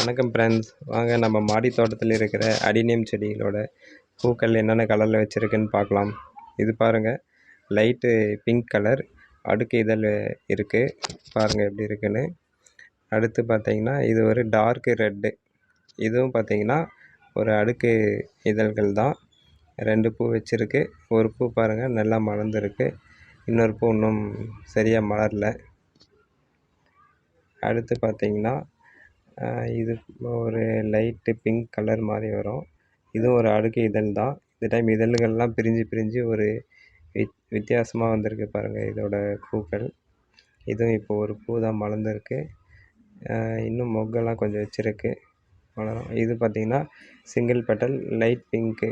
வணக்கம் ஃப்ரெண்ட்ஸ் வாங்க நம்ம மாடி தோட்டத்தில் இருக்கிற அடினியம் செடிகளோட பூக்கள் என்னென்ன கலரில் வச்சுருக்குன்னு பார்க்கலாம். இது பாருங்கள் லைட்டு பிங்க் கலர் அடுக்கு இதழ் இருக்குது பாருங்கள் எப்படி இருக்குன்னு. அடுத்து பார்த்திங்கன்னா இது ஒரு டார்க்கு ரெட்டு இதுவும் பார்த்தீங்கன்னா ஒரு அடுக்கு இதழ்கள் தான். ரெண்டு பூ வச்சுருக்கு. ஒரு பூ பாருங்கள் நல்லா மலர்ந்துருக்கு. இன்னொரு பூ இன்னும் சரியாக மலரல. அடுத்து பார்த்திங்கன்னா இது ஒரு லைட்டு பிங்க் கலர் மாதிரி வரும். இதுவும் ஒரு அடுக்கு இதழ் தான். இந்த டைம் இதழ்கள்லாம் பிரிஞ்சு பிரிஞ்சு ஒரு வித் வித்தியாசமாக வந்திருக்கு பாருங்கள் இதோட பூக்கள். இதுவும் இப்போ ஒரு பூ தான் மலர்ந்துருக்கு. இன்னும் மொக்கெல்லாம் கொஞ்சம் வச்சுருக்கு. மலரும். இது பார்த்திங்கன்னா சிங்கிள் பெட்டல் லைட் பிங்க்கு.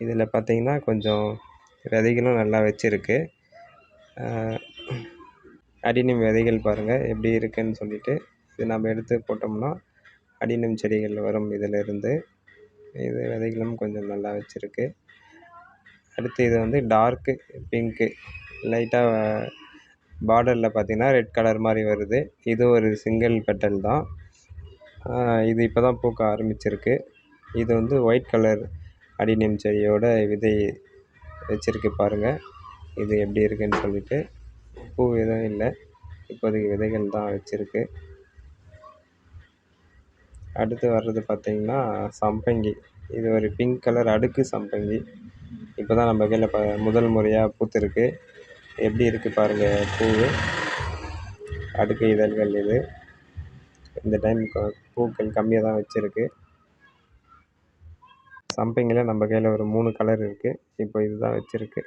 இதில் பார்த்திங்கன்னா கொஞ்சம் விதைகளும் நல்லா வச்சுருக்கு. அடினியம் விதைகள் பாருங்கள் எப்படி இருக்குதுன்னு சொல்லிட்டு. இது நம்ம எடுத்து போட்டோம்னா அடினம் செடிகள் வரும் இதிலிருந்து. இது விதைகளும் கொஞ்சம் நல்லா வச்சுருக்கு. அடுத்து இது வந்து டார்க்கு பிங்க்கு லைட்டாக பார்டரில் பார்த்திங்கன்னா ரெட் கலர் மாதிரி வருது. இது ஒரு சிங்கிள் பெட்டல் தான். இது இப்போ தான் பூக்க ஆரம்பிச்சிருக்கு. இது வந்து ஒயிட் கலர் அடினியம் செடியோட விதை வச்சுருக்கு பாருங்கள் இது எப்படி இருக்குன்னு சொல்லிட்டு பூ எதுவும் இல்லை. இப்போதைக்கு விதைகள் தான் வச்சுருக்கு. அடுத்து வர்றது பார்த்திங்கன்னா சம்பங்கி. இது ஒரு பிங்க் கலர் அடுக்கு சம்பங்கி. இப்போ தான் நம்ம கையில் ப முதல் முறையாக பூத்திருக்கு. எப்படி இருக்குது பாருங்கள் பூ அடுக்கு இதழ்கள் இது. இந்த டைம் பூக்கள் கம்மியாக தான் வச்சுருக்கு. சம்பங்கியில் நம்ம கையில் ஒரு மூணு கலர் இருக்குது இப்போ இதுதான் வச்சுருக்கு.